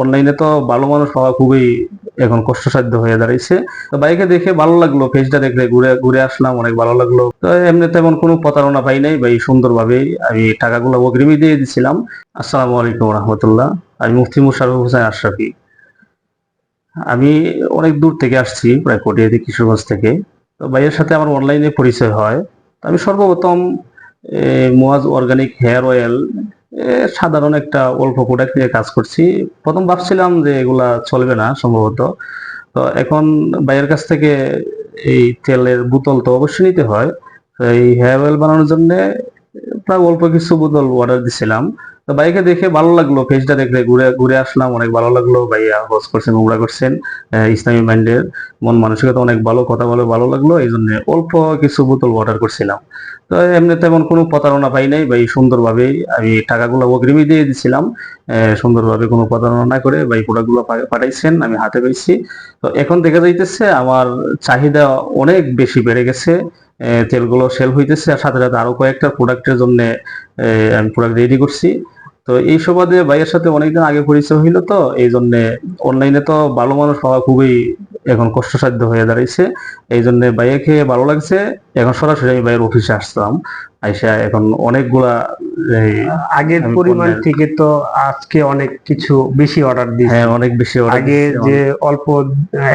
অনলাইনে তো ভালো মানুষ পাওয়া খুবই এখন কষ্টসাধ্য হয়ে দাঁড়িয়েছে তো বাইকে দেখে ভালো লাগল পেজটা দেখলে ঘুরে ঘুরে আসলাম, অনেক ভালো লাগল। তো এমনি তেমন কোনো প্রতারণা পাই নাই, ভাই, সুন্দরভাবে আমি টাকাগুলো অগ্রিমই দিয়ে দিছিলাম। আসসালামু আলাইকুম রহমতুল্লাহ। আমি মুফতি মুশারফ হোসেন আশরাফি। আমি অনেক দূর থেকে আসছি, প্রায় কটিয়াদি কিশোরগঞ্জ থেকে। তো ভাইয়ের সাথে আমার অনলাইনে পরিচয় হয়। আমি সর্বপ্রথম মোয়াজ অর্গানিক হেয়ার অয়েল সাধারণ একটা অল্প প্রোডাক্ট নিয়ে কাজ করছি। প্রথম ভাবছিলাম যে এগুলা চলবে না সম্ভবত। তো এখন বাইরের কাছ থেকে এই তেলের বোতল তো অবশ্যই নিতে হয়। এই হেয়ার অয়েল বানানোর জন্য প্রায় অল্প কিছু বোতল অর্ডার দিছিলাম। তো ভাইকে দেখে ভালো লাগল পেজটা দেখলে ঘুরে ঘুরে আসলাম, অনেক ভালো লাগল। ভাইয়া হোস্ট করছেন, উমরা করছেন ইসলামী মাইন্ডের মন মানসিকতা অনেক ভালো, কথা বলে ভালো লাগল এই জন্য অল্প কিছু বোতল অর্ডার করছিলাম। তো এমনি তেমন কোনো প্রতারণা পাই নাই, ভাই সুন্দরভাবে আমি টাকাগুলো অগ্রিমই দিয়ে দিছিলাম সুন্দরভাবে কোনো প্রতারণা না করে ভাই প্রোডাক্টগুলো পাঠাইছেন, আমি হাতে পেয়েছি তো এখন দেখা যাইতেছে আমার চাহিদা অনেক বেশি বেড়ে গেছে তেলগুলো সেল হইতেছে আর সাথে সাথে আরও কয়েকটা প্রোডাক্টের জন্য আমি প্রোডাক্ট রেডি করছি। তো এই সুবাদে ভাইয়ের সাথে অনেকদিন আগে পরিচয় হইল তো, এই জন্যে অনলাইনে তো ভালো মানুষ পাওয়া খুবই এখন কষ্টসাধ্য হয়ে দাঁড়িয়েছে এই জন্যে ভাইয়াকে ভালো লাগছে। এখন সরাসরি আমি ভাইয়ের অফিসে আসতাম। আইসা এখন অনেকগুলা আগের পরিমাণ থেকে তো আজকে অনেক কিছু বেশি অর্ডার দিয়েছি হ্যাঁ অনেক বেশি আগে যে অল্প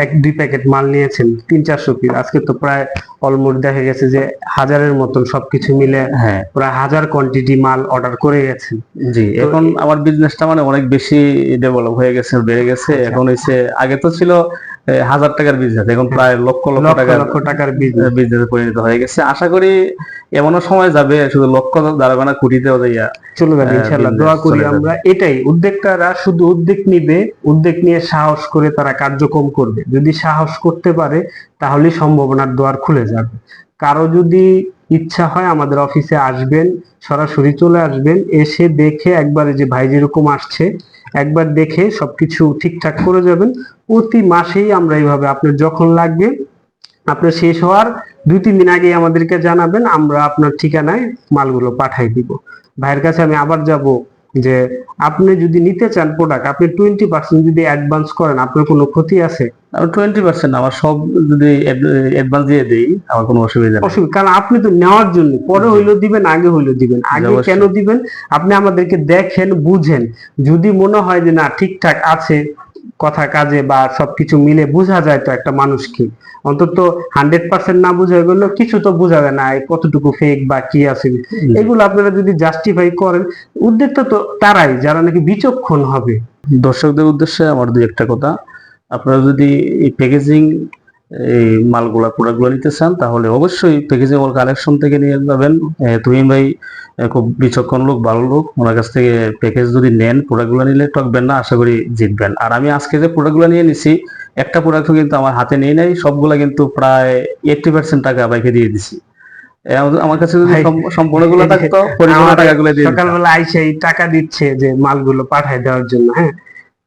এক দুই প্যাকেট মাল নিয়েছেন তিন চারশো পিস আজকে তো প্রায় অলমোস্ট দেখা গেছে যে হাজারের মতন সবকিছু মিলে হ্যাঁ। প্রায় হাজার কোয়ান্টিটি মাল অর্ডার করে গেছেন। জি এখন আমার বিজনেসটা মানে অনেক বেশি ডেভেলপ হয়ে গেছে বেড়ে গেছে আচ্ছা। এখন হচ্ছে আগে তো ছিল হাজার টাকার বিজনেস এখন প্রায় লক্ষ লক্ষ টাকা টাকার লক্ষ টাকার বিজনেস পরিণত হয়ে গেছে। আশা করি এমনও সময় যাবে শুধু লক্ষ দাঁড়াবে না কোটিতেও যাইয়া চলে যাবে ইনশাআল্লাহ। দোয়া করি আমরা এটাই উদ্যোক্তারা শুধু উদ্যোগ নিবে উদ্যোগ নিয়ে সাহস করে তারা কার্যক্রম করবে। যদি সাহস করতে পারে তাহলে সম্ভাবনার দোয়ার খুলে যাবে। কারও যদি ইচ্ছা হয় আমাদের অফিসে আসবেন, সরাসরি চলে আসবেন, এসে দেখে একবারে যে ভাই যেরকম আসছে, একবার দেখে সবকিছু ঠিকঠাক করে যাবেন। প্রতি মাসেই আমরা এইভাবে, আপনার যখন লাগবে, আপনার শেষ হওয়ার দুই তিন দিন আগেই আমাদেরকে জানাবেন, আমরা আপনার ঠিকানায় মালগুলো পাঠাই দিব। ভাইয়ের কাছে আমি আবার যাব যে আপনি যদি নিতে চান প্রোডাক্ট আপনি টোয়েন্টি পার্সেন্ট যদি অ্যাডভান্স করেন আপনার কোনো ক্ষতি আছে? টোয়েন্টি পার্সেন্ট আমার সব যদি অ্যাডভান্স দিয়ে দিই আমার কোনো অসুবিধা অসুবিধা কারণ আপনি তো নেওয়ার জন্য পরে হইলেও দিবেন আগে হইলেও দিবেন। আগে কেন দিবেন? আপনি আমাদেরকে দেখেন বুঝেন। যদি মনে হয় যে না ঠিকঠাক আছে কথা কাজে বা সবকিছু মিলে বোঝা যায় তো একটা মানুষকে। অন্তত হান্ড্রেড পার্সেন্ট না বোঝা গেল কিছু তো বোঝা যায় না কতটুকু ফেক বা কি আছে। এগুলো আপনারা যদি জাস্টিফাই করেন উদ্যোগটা তো তারাই যারা নাকি বিচক্ষণ হবে। দর্শকদের উদ্দেশ্যে আমার দুই একটা কথা। আপনারা যদি এই প্যাকেজিং এই মালগুলা প্রোডাক্টগুলো নিতে চান তাহলে অবশ্যই প্যাকেজিং ওর কালেকশন থেকে নিয়ে যাবেন। তুহিন ভাই খুব বিচক্ষণ লোক ভালো লোক। ওনার কাছ থেকে প্যাকেজ যদি নেন প্রোডাক্টগুলো নিলে ঠকবেন না আশা করি জিতবেন। আর আমি আজকে যে প্রোডাক্টগুলো নিয়ে নিছি একটা প্রোডাক্টও কিন্তু আমার হাতে নেই নাই সবগুলা কিন্তু প্রায় এইটটি পার্সেন্ট টাকা বাইকে দিয়ে দিছি। আমার- কাছে যদি সম্পূর্ণগুলো থাকতো পরিপূর্ণ টাকাগুলো দিয়ে। সকালবেলা আইসেই টাকা দিচ্ছে যে মালগুলো পাঠায় দেওয়ার জন্য হ্যাঁ?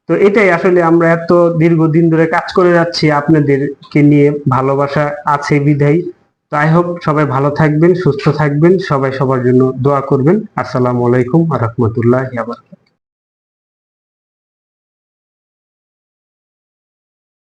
তো এটাই আসলে আমরা এত দীর্ঘদিন ধরে কাজ করে যাচ্ছি, আপনাদেরকে নিয়ে ভালোবাসা আছে বিধাই। তো আই হোপ সবাই ভালো থাকবেন, সুস্থ থাকবেন, সবাই সবার জন্য দোয়া করবেন। আসসালামু আলাইকুম রহমতুল্লাহ